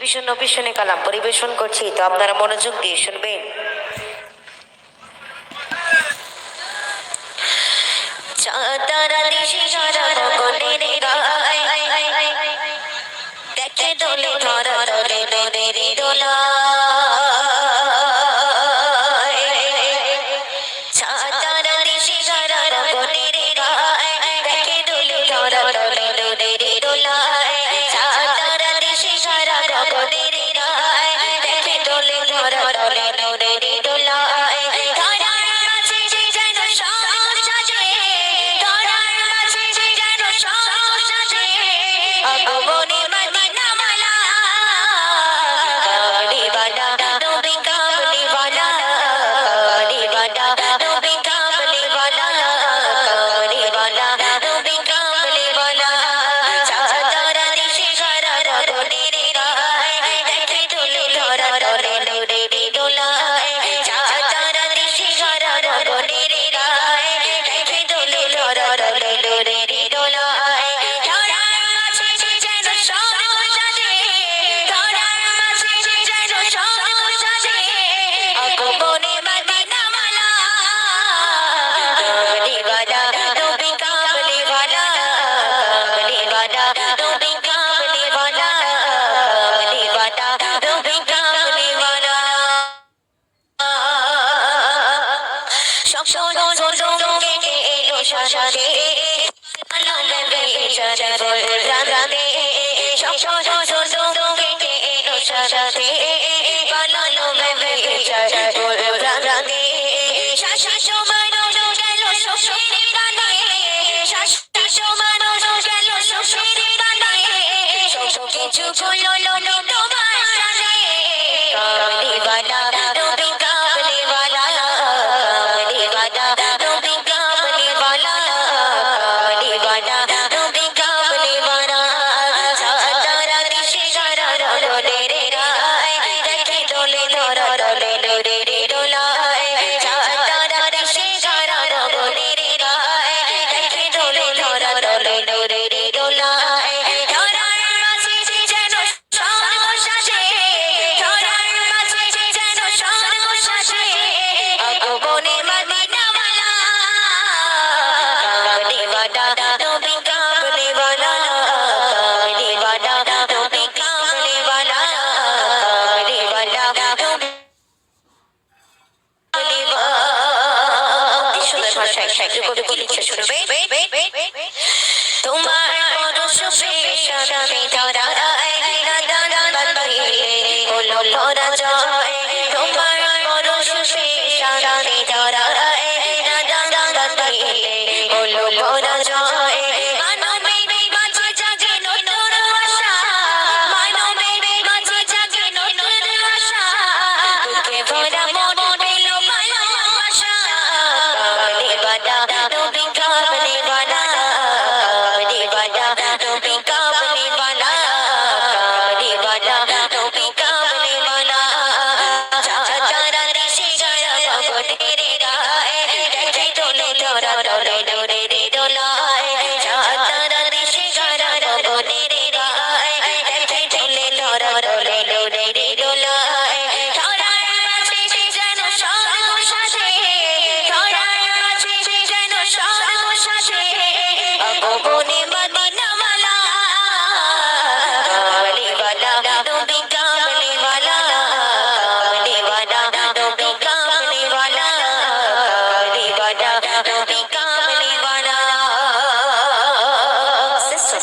ভীষণ ভীষণে কালাম পরিবেশন করছি, তো আপনারা মনোযোগ দিয়ে শুনবেন। দেখে দোলে দোলে দোলে দোলে দোলা।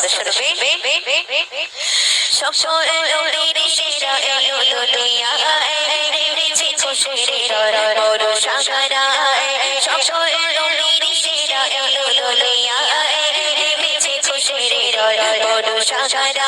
শুনবে সকলের সেরা এই দুনিয়া এনেছে খুশির বড় সাগরা সকলের সেরা এই দুনিয়া এনেছে খুশির বড় সাগরা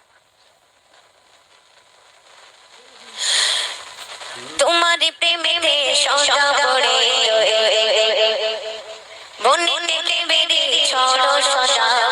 তোমার প্রেমে সদা পড়ে বন্দিতে বেড়ে ছড় সদা